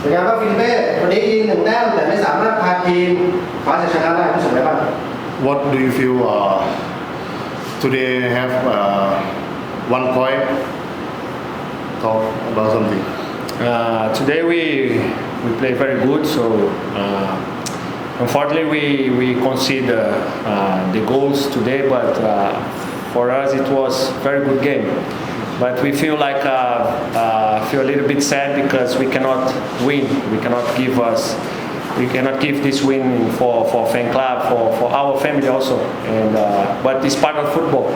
เป็นไงครับฟิลิเป้วันนี้ยิงหนึ่งแต้มแต่ไม่สามารถพาทีมคว้าชัยชนะได้รู้สึกไงบ้าง What do you feel uh, today have uh, one point? Talk about something. Uh, today we we play very good. So uh, unfortunately we we concede uh, the goals today, but uh, for us it was very good game. But we feel like uh, uh, feel a little bit sad because we cannot win. We cannot give us. We cannot give this win for, for fan club, for, for our family also. And uh, but it's part of football.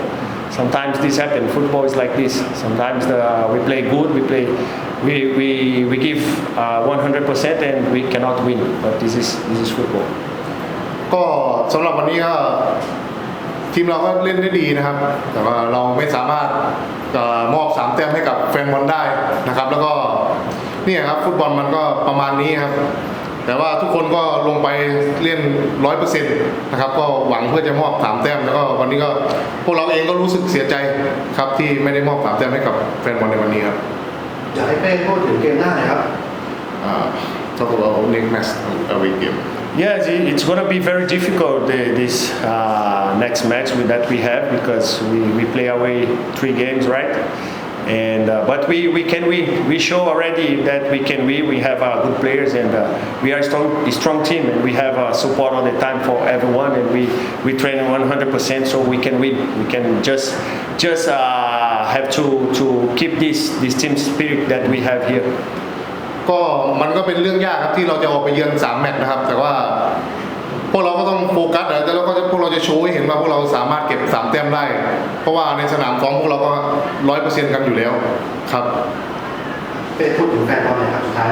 Sometimes this happens. Football is like this. Sometimes the, we play good, we play, we, we, we give uh, 100% and we cannot win. But this is this is football. ก็สำหรับวันนี้ก็ทีมเราก็เล่นได้ดีนะครับ แต่ว่าเราไม่สามารถเอ่อมอบสามแต้มให้กับแฟนบอลได้ นะครับ แล้วก็เนี่ยครับฟุตบอลมันก็ประมาณนี้ครับ แต่ว่าทุกคนก็ลงไปเล่นร้อยเปอร์เซ็นต์นะครับ ก็หวังเพื่อจะมอบสามแต้มแล้วก็วันนี้ก็พวกเราเองก็รู้สึกเสียใจครับที่ไม่ได้มอบสามแต้มให้กับแฟนบอลในวันนี้ครับอยากให้เป้พูดถึงเกมหน้าหน่อยครับอ่า talk about next match away game Yes, it- it's going to be very difficult the- this uh, next match with, that we have because we, we play away three games, right? And uh, but we, we can win. We show already that we can win. We have uh, good players and uh, we are a strong, a strong team and we have uh, support all the time for everyone and we, we train 100% so we can win. We can just just uh, have to, to keep this this team spirit that we have here. ก็มันก็เป็นเรื่องยากครับที่เราจะออกไปเยือน3แมตช์นะครับ แต่ว่าพ วกเราก็ต้องโฟกัสนะแต่เราก็จะพวกเราจะโชว์ให้เห็นว่าพวกเราสามารถเก็บสามแต้มได้ เพราะว่าในสนามฟ้อมพวกเราก็ร้อยเปอร์เซ็นต์กันอยู่แล้วครับ เป้พูดถึงแฟนบอลหน่อยครับสุดท้าย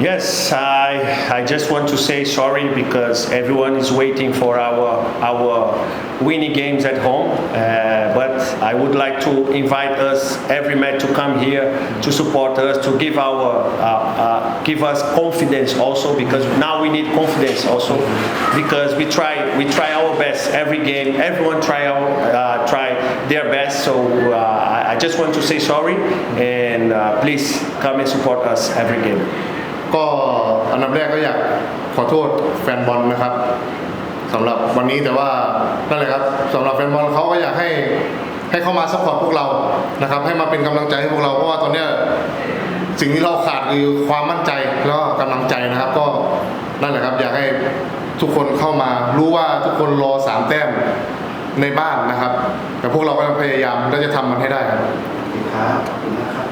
Yes, I, I just want to say sorry because everyone is waiting for our our winning games at home. Uh, but I would like to invite us every match to come here to support us, to give our uh, uh, give us confidence also because now we need confidence also because we try we try our best every game. Everyone try our uh, try their best. So uh, I, I just want to say sorry and uh, please come and support us every game. ก็อันดับแรกก็อยากขอโทษแฟนบอลนะครับสำหรับวันนี้แต่ว่านั่นแหละครับสำหรับแฟนบอลเขาก็อยากให้ให้เข้ามาซัพพอร์ตพวกเรานะครับ ให้มาเป็นกำลังใจให้พวกเราเพราะว่าตอนเนี้ยสิ่งที่เราขาดคือความมั่นใจแล้วก็กำลังใจนะครับ ก็นั่นแหละครับ อยากให้ทุกคนเข้ามารู้ว่าทุกคนรอสามแต้มในบ้านนะครับ แต่พวกเราก็พยายามและจะทำมันให้ได้ครับขอบคุณครับ